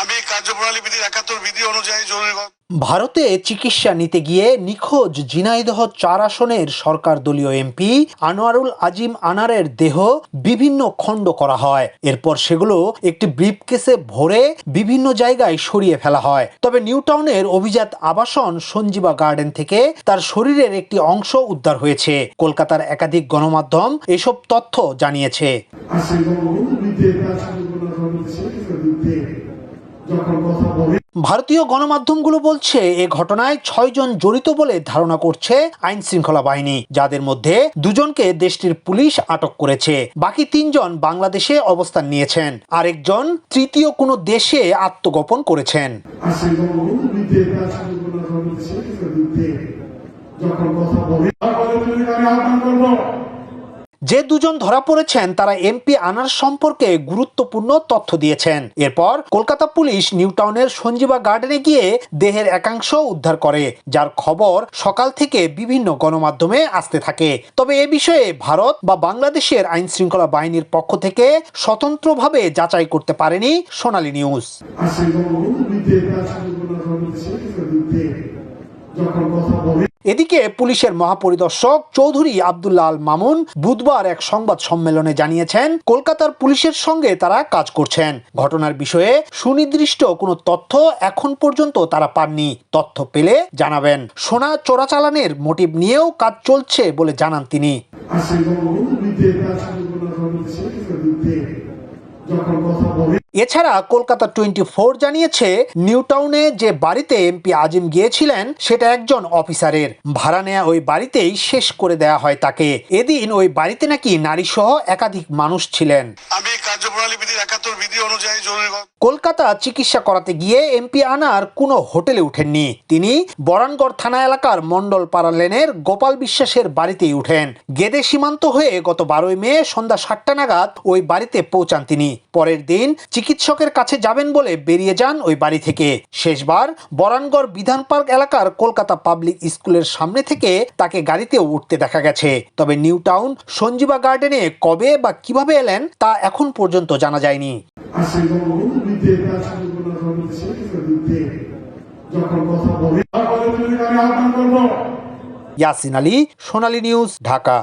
আমি কার্যপ্রণালী বিধির একাত্তর বিধি অনুযায়ী জরুরি ভারতে চিকিৎসা নিতে গিয়ে নিখোঁজ ঝিনাইদহ চার আসনের সরকার দলীয় এমপি আনোয়ারুল আজিম আনারের দেহ বিভিন্ন খণ্ড করা হয়। এরপর সেগুলো একটি ব্রিফকেসে ভরে বিভিন্ন জায়গায় সরিয়ে ফেলা হয়। তবে নিউটাউনের অভিজাত আবাসন সঞ্জীবা গার্ডেন থেকে তার শরীরের একটি অংশ উদ্ধার হয়েছে। কলকাতার একাধিক গণমাধ্যম এসব তথ্য জানিয়েছে। যখন কথা বলে। ভারতীয় গণমাধ্যমগুলো বলছে এ ঘটনায় ছয়জন জড়িত বলে ধারণা করছে আইন শৃঙ্খলা বাহিনী যাদের মধ্যে দুজনকে দেশটির পুলিশ আটক করেছে। বাকি তিনজন বাংলাদেশে অবস্থান নিয়েছেন। আরেকজন তৃতীয় কোনো দেশে আত্মগোপন করেছেন। যখন কথা বলে যে দুজন ধরা পড়েছেন, তারা এমপি আনার সম্পর্কে গুরুত্বপূর্ণ তথ্য দিয়েছেন। এরপর কলকাতা পুলিশ নিউটাউনের সঞ্জীবা গার্ডেনে গিয়ে দেহের একাংশ উদ্ধার করে, যার খবর সকাল থেকে বিভিন্ন গণমাধ্যমে আসতে থাকে। তবে এ বিষয়ে ভারত বা বাংলাদেশের আইন শৃঙ্খলা বাহিনীর পক্ষ থেকে স্বতন্ত্রভাবে যাচাই করতে পারেনি সোনালী নিউজ। যখন কথা বলে এদিকে পুলিশের মহাপরিদর্শক চৌধুরী আবদুল্লাহ আল মামুন বুধবার এক সংবাদ সম্মেলনে জানিয়েছেন, কলকাতার পুলিশের সঙ্গে তারা কাজ করছেন। ঘটনার বিষয়ে সুনির্দিষ্ট কোনো তথ্য এখন পর্যন্ত তারা পাননি। তথ্য পেলে জানাবেন। সোনা চোরাচালানের মোটিভ নিয়েও কাজ চলছে বলে জানান তিনি। যখন কথা বলে এছাড়া কলকাতা টোয়েন্টি ফোর জানিয়েছে, নিউটাউনে যে বাড়িতে এমপি আজিম গিয়েছিলেন, সেটা একজন অফিসারের। ভাড়া নেয়া ওই বাড়িতেই শেষ করে দেয়া হয় তাকে। এদিন ওই বাড়িতে নাকি নারী সহ একাধিক মানুষ ছিলেন। আমি কলকাতা চিকিৎসা করাতে গিয়ে এমপি আনার কোনো হোটেলে উঠেননি তিনি বরানগড় থানা এলাকার মন্ডল পাড়া লেনের গোপাল বিশ্বাসের বাড়িতেই উঠেন। গেদে সীমান্ত হয়ে গত বারোই মে সন্ধ্যা সাতটা নাগাদ ওই বাড়িতে পৌঁছান তিনি। পরের দিন চিকিৎসকের কাছে যাবেন বলে বেরিয়ে যান ওই বাড়ি থেকে। শেষবার বরানগড় বিধান পার্ক এলাকার কলকাতা পাবলিক স্কুলের সামনে থেকে তাকে গাড়িতেও উঠতে দেখা গেছে। তবে নিউ টাউন সঞ্জীবা গার্ডেনে কবে বা কীভাবে এলেন তা এখন পর্যন্ত জানা যায়নি। ইয়াসিন আলী সোনালী নিউজ ঢাকা।